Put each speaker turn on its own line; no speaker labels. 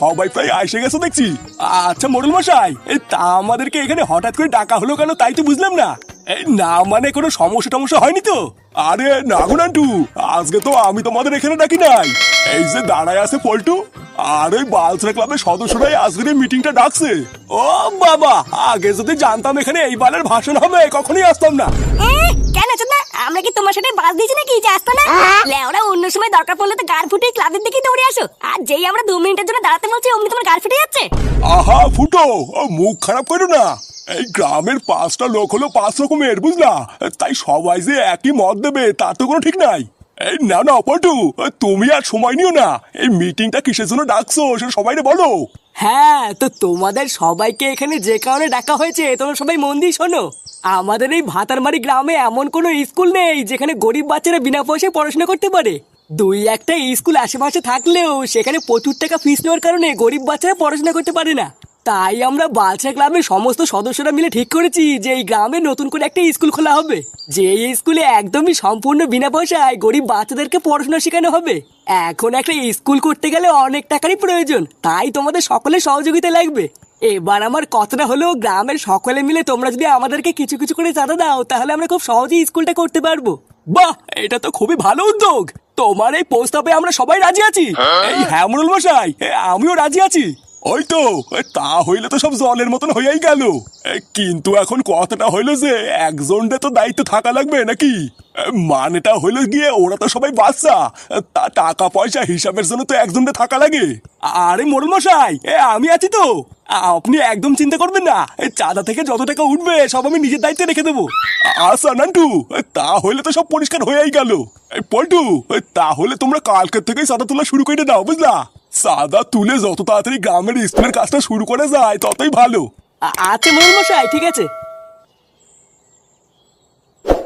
সবাই প্রায় এসে গেছে দেখছি। আচ্ছা মোড়ল মশাই এই তা আমাদেরকে এখানে হঠাৎ করে ডাকা হলো কেন তাই তো বুঝলাম না। এই না মানে কোনো সমস্যা টমস্যা হয়নি তো? আরে না গো নান্টু আজকে তো আমি তোমাদের এখানে ডাকি নাই। এই যে দাঁড়ায় আছে পল্টু আর ওই বালসরা ক্লাবের সদস্যরাই আজকের মিটিংটা ডাকছে। ও বাবা আগে যদি জানতাম এখানে এই বালের ভাষণ হবে কখনোই আসতাম না।
কেন চোদনা? আমরা কি তোমার সাথে বাস দিয়েছি নাকি? যে আসতো না? লেওরা অন্য সময় দরকার পড়লে তো গার ফুটে ক্লাবের দিকে আসো। আর যেই আমরা দু মিনিটের জন্য দাঁড়াতে বলছি অমনি তোমার গার ফুটে যাচ্ছে।
আহা ফুটো ও মুখ খারাপ করো না। এই গ্রামের পাঁচটা লোক হলো পাঁচ রকমের বুঝলা? তাই সবাই যে একই মত দেবে তার তো কোনো ঠিক নাই। এই না না পটু তুমি আর সময় নিও না। এই মিটিংটা কিসের জন্য ডাকছো সেটা সবাইকে বলো।
হ্যাঁ তো তোমাদের সবাইকে এখানে যে কারণে ডাকা হয়েছে তোমরা সবাই মন দিয়ে শোনো। আমাদের এই ভাতারমারি গ্রামে এমন কোনো স্কুল নেই যেখানে গরিব বাচ্চারা বিনা পয়সায় পড়াশোনা করতে পারে। দুই একটা স্কুল আশেপাশে থাকলেও সেখানে প্রচুর টাকা ফিস নেওয়ার কারণে গরিব বাচ্চারা পড়াশোনা করতে পারে না। তাই আমরা বালচা ক্লাবের সমস্ত সদস্যরা মিলে ঠিক করেছি যে এই গ্রামে নতুন করে একটা স্কুল খোলা হবে। যে এই স্কুলে একদমই সম্পূর্ণ বিনা পয়সায় গরিব বাচ্চাদেরকে পড়াশোনা শেখানো হবে। এখন একটা স্কুল করতে গেলে অনেক টাকারই প্রয়োজন, তাই তোমাদের সকলের সহযোগিতা লাগবে। এবার আমার কথাটা হলো, গ্রামের সকলে মিলে তোমরা যদি আমাদেরকে কিছু কিছু করে চাঁদা দাও, তাহলে আমরা খুব সহজেই স্কুলটা করতে পারব।
বাহ এটা তো খুবই ভালো উদ্যোগ। তোমার এই প্রস্তাবে আমরা সবাই রাজি আছি। এই হ্যামরুল মশাই আমিও রাজি আছি। ওই তো তা হইলে তো সব জলের মতন হইয়াই গেল। কিন্তু এখন কথাটা হইল যে একজনটা তো দায়িত্ব থাকা লাগবে নাকি? মানেটা হইল গিয়ে ওরা তো সবাই বাচ্চা তা টাকা পয়সা হিসাবের জন্য তো একজনটা থাকা লাগে। আরে মোরল মশাই আমি আছি তো। আপনি একদম চিন্তা করবেন না চাঁদা থেকে যত টাকা উঠবে, সব আমি নিজের দায়িত্বে রেখে দেবো। আচ্ছা নান্টু তা হইলে তো সব পরিষ্কার হয়েই গেল। পল্টু তাহলে তোমরা কালকের থেকেই চাঁদা তোলা শুরু করে দাও, বুঝলা? চাঁদা তুলে যত তাড়াতাড়ি গ্রামের স্কুলের কাজটা শুরু করে যায়, ততই ভালো।
আ- আচ্ছা মশাই ঠিক আছে।